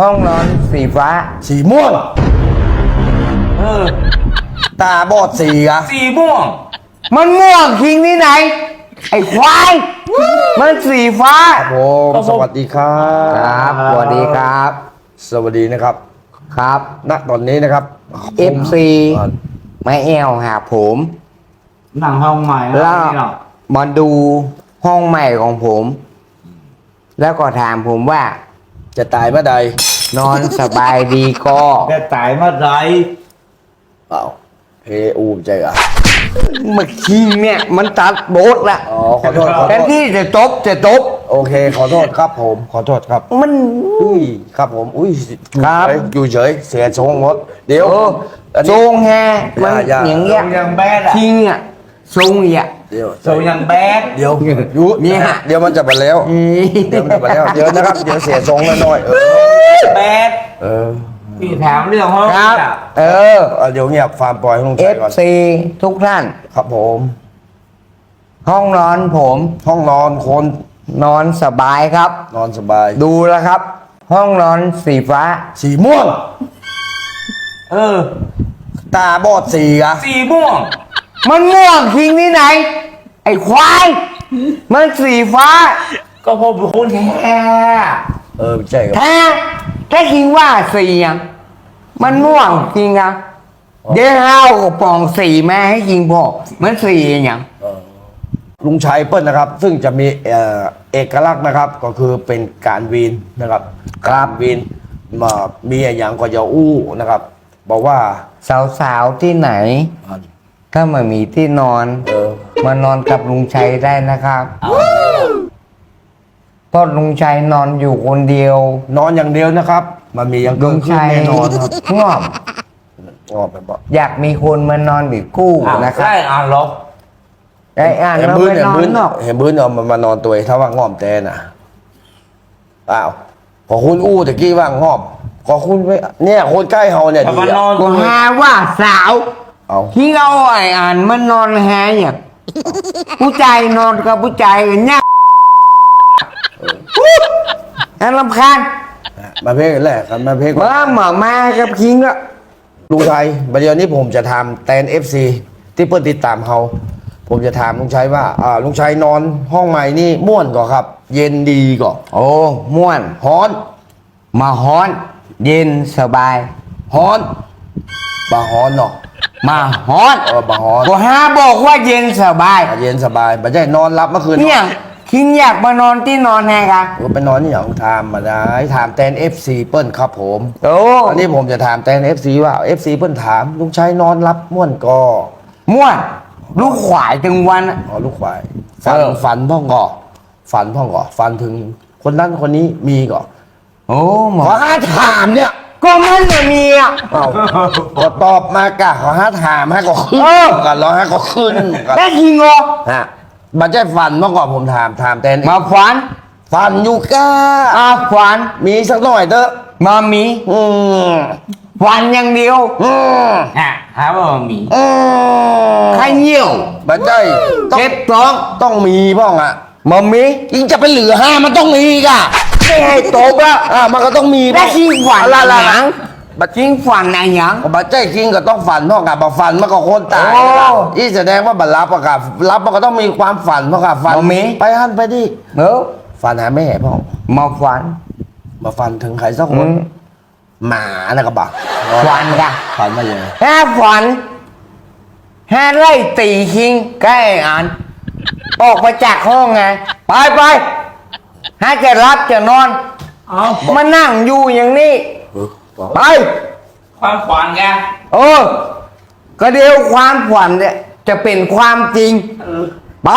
ห้องนอนสีฟ้า สีม่วง เออ ตาบอดสีอะสีม่วง มันม่วงคิงที่ไหน ไอ้ควาย มันสีฟ้า ผมสวัสดีครัครับบสวัสดีครับ สวัสดีนะครับครับ ณตอนนี้นะครับ FC อ่า ไม่แอวหาผม หนังห้องใหม่นะแล้วนี่หรอกมาดูห้องใหม่ของผม แล้วก็ถามผมว่า จะตายเมื่อใด นอนสบายดีก็จะตายเมื่อไหรเปล่าเพอูใจอะเมื่อกี้เนี่ยมันตัดโบทละอ๋อขอโทษขอแทโทนษที่จะจบจะจบ โอเค ขอโทษครับผม ขอโทษครับ มัน อุ้ยครับผม อุ้ยครับอยู่เฉยเสียทรงหมด เดี๋ยวโอ้อันทรนี้ งแฮมันอย่าอย่า อย่างทรเงี้ยงยังแบดอะทิ้งอะทรงอะ เดี๋ยวทรงยังแบดเดี๋ยวยุเนี่ยเดี๋ยวมันจะไปแล้วเดี๋ยวมันจะไปแล้วเดี๋ยวนะครับ เดี๋ยวเสียทรงหน่อยๆเออแบดเออพี่ถามเรื่องห้องครับอะเออเอาเดี๋ยวเงียบฟาร์มปล่อยให้ลุงชัยก่อน FC ทุกท่าน ครับผม ห้องนอนผม ห้องนอนคนนอนสบายครับ นอนสบาย ดูแล้วครับ ห้องนอนสีฟ้า สีม่วง เออ ตาบอดสีอะสีม่วง มันม่วงคิงที่ไหน ไอ้ควาย มันสีฟ้า ก็พบคุณแท้เออใช่ครับถ้าถ้าคิงว่าสีอะมันม่วงจริงอะเดี๋ยวเอากระป๋องสีมาให้คิงพอมันสีอย่างลุงชัยเปิ้ลนะครับ ซึ่งจะมีเอ่อเอกลักษณ์นะครับ ก็คือเป็นการวีนนะครับการวีนมามีอย่างก็จะอู้นะครับ บอกว่าสาวๆที่ไหน ถ้าไมามีที่นอน เออมานอนกับลุงชัยได้นะครับเพราะลุงชัยนอนอยู่คนเดียว นอนอย่างเดียวนะครับ มันมีอย่างลุเกิงนขึ้นชัยแน่นอนครับงอบก็ไปบอกอยากมีคนมานอนอีกคู่อะนะครับได้อ่านหรอกไอ้อ่านเห็นเราบื้นไปเห็นนอนบื้นนอกเห็นบื้นเอามันมานอนตัวเองถ้าว่างอมแต่น่ะอ้าวพอคุณอู้ตะกี้ว่างอมขอคุณไม่เนี่ยคนใกล้เฮาเนี่ยถ้าดีมันนออะนกูหาว่าสาว เอาที่เอาไอ้อ่านมันนอนแฮอย่างผู้ชายนอนกับผู้ชายกันเนี่ยน่ารำคาญมาเพลงแรกครับมาเพลงเมื่อหมามากับคิงอะลุงชัยประเดี๋ยวนี้ผมจะทำแตนเอฟซีที่เพื่อนติดตามเขาผมจะถามลุงชัยว่าอ่าลุงชัยนอนห้องใหม่นี่ม่วนก่อครับ เย็นดีก่อโอ้ม่วนฮ้อน มาฮ้อน เย็นสบายฮ้อนบาฮ้อนเนาะ มาฮ้อนเออบาฮ้อนกูหาบอกว่าเย็นสบายอะเย็นสบายไม่ใช่นอนรับเมื่อคืนเนี่ยคิงอยากมานอนที่นอนแฮกันก็ไปนอนนี่อย่างถามมาได้ถามแตนเอฟซีเปิ้ลครับผมโอ้อันนี้ผมจะถามแตนเอฟซีว่าเอฟซีเปิ้ลถามลุงชัยนอนรับม่วนก่อม่วน ลูกขวายถึงวันอะอ๋อลูกควายฝันเออ ฝันพ่องก่อฝันพ่องก่อฝันถึงคนนั้นคนนี้มีก่อโอ้หมอ ขอห้าถามเนี่ย ก็มันไม่มีอะ เอาก็ตอบมากะขอห้าถามให้ก็ขึ้นเออกันร้อยให้ก็ขึ้นกันได้คิงโอฮะมันใช่ฝันเมื่อก่อนผมถามถามแตนมาฝันฝันอยู่ก้าอาฝัน มีสักหน่อยเถอะ มามีอืมฝันอย่างเดียวอืมอะหาว่ามันมีอืมใครเหี่ยวมันใช่ต้องเจ็บท้องต้องมีพ่องอะ มามียิ่งจะไปเหลือห้ามันต้องมีกะ ไม่ให้ตบอะอ่ามันก็ต้องมีได้คิงฝันละอะละหละยังคิงฝันอะไรหยังบัดใจคิงก็ต้องฝันพ่องกับบัฝันมันก็คนตายโอ้อีแสดงว่าบัรับอะกับรับมันก็ต้องมีความฝันพ่องกับฝันบ่มีไปหันไปดิเออฝันหาแม่พ่องมาฝันมาฝันถึงใครสักคอืนมหมานะกระบะฝันกะฝันมาอย่างไงถ้าฝันถ้าไล่ตีคิงใกล้อ่านออกไปจากห้องไง ไปไป ถ้าจะรับจะนอน เอามานั่งอยู่อย่างนี้เออบอกไป ความฝันแกเออ ก็เดี๋ยวความฝันเนี่ยจะเป็นความจริงเออไป